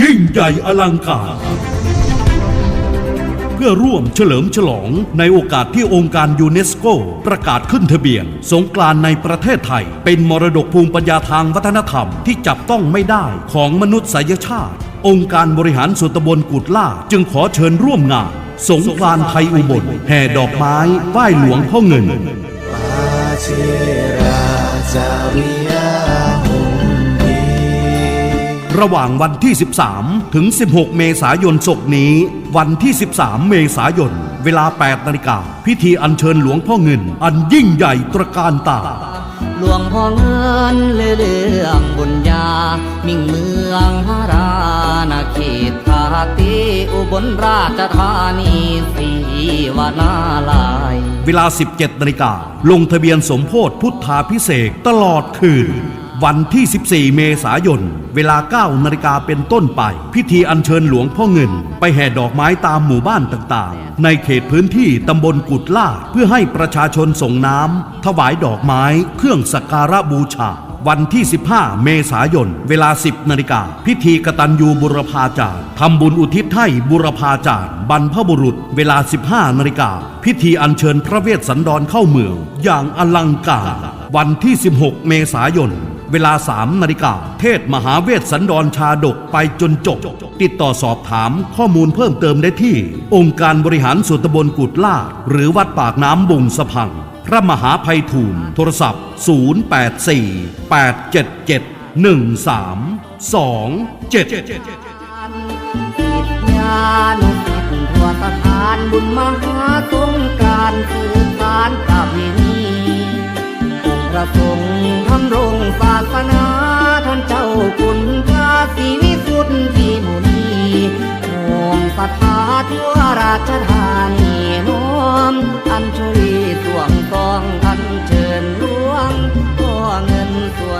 ยิ่งใหญ่อลังการ เพื่อร่วมเฉลิมฉลองในโอกาสที่องค์การยูเนสโก ประกาศขึ้นทะเบียน สงกรานต์ในประเทศไทย เป็นมรดกภูมิปัญญาทางวัฒนธรรมที่จับต้องไม่ได้ของมนุษยชาติ องค์การบริหารส่วนตำบลกุดล่า จึงขอเชิญร่วมงาน สงกรานต์ไทยอุบลแห่ดอกไม้ไหว้หลวงพ่อเงิน ระหว่างวันที่ 13 ถึง 16 เมษายนศกนี้ วันที่ 13 เมษายน เวลา 8 นาฬิกา พิธีอัญเชิญหลวงพ่อเงิน อันยิ่งใหญ่ตระการตา หลวงพ่อเงินเรื่องบุญญา มิ่งเมืองฮารานาเขตภาคตีอุบลราชธานีสีวนาลาย เวลา 17 นาฬิกา ลงทะเบียนสมโพธพุทธาพิเศษกตลอดคืน วันที่ 14 เมษายน เวลา 9 นาฬิกาเป็นต้นไป พิธีอัญเชิญหลวงพ่อเงิน ไปแห่ดอกไม้ตามหมู่บ้านต่างๆ ในเขตพื้นที่ตำบลกุดล่า เพื่อให้ประชาชนส่งน้ำ ถวายดอกไม้ เครื่องสักการะบูชา วันที่ 15 เมษายน เวลา 10 นาฬิกา พิธีกตัญญูบุรพาจารย์ทำบุญอุทิศให้บุรพาจารย์ บรรพบุรุษ เวลา 15 นาฬิกา พิธีอัญเชิญพระเวสสันดรเข้าเมือง อย่างอลังการ วันที่ 16 เมษายน เวลา 3 นาฬิกา เทศมหาเวสสันดรชาดกไปจนจบ ติดต่อสอบถามข้อมูลเพิ่มเติมได้ที่ องค์การบริหารส่วนตำบลกุดลาด หรือวัดปากน้ำบุงสะพัง พระมหาภัยทูลโทรศัพท์ 084 877 1327านุสิทธิ์ทั่วสถานบุญมหาสงการสืบสารปร ประสงค์ทำรงศาสนาท่านเจ้าคุณพระศรีวิสุทธิมุนีรวมสถาทั่วราชธานีน้อมอัญชลีสวงกองอันเชิญหลวงพ่อเงินส่วน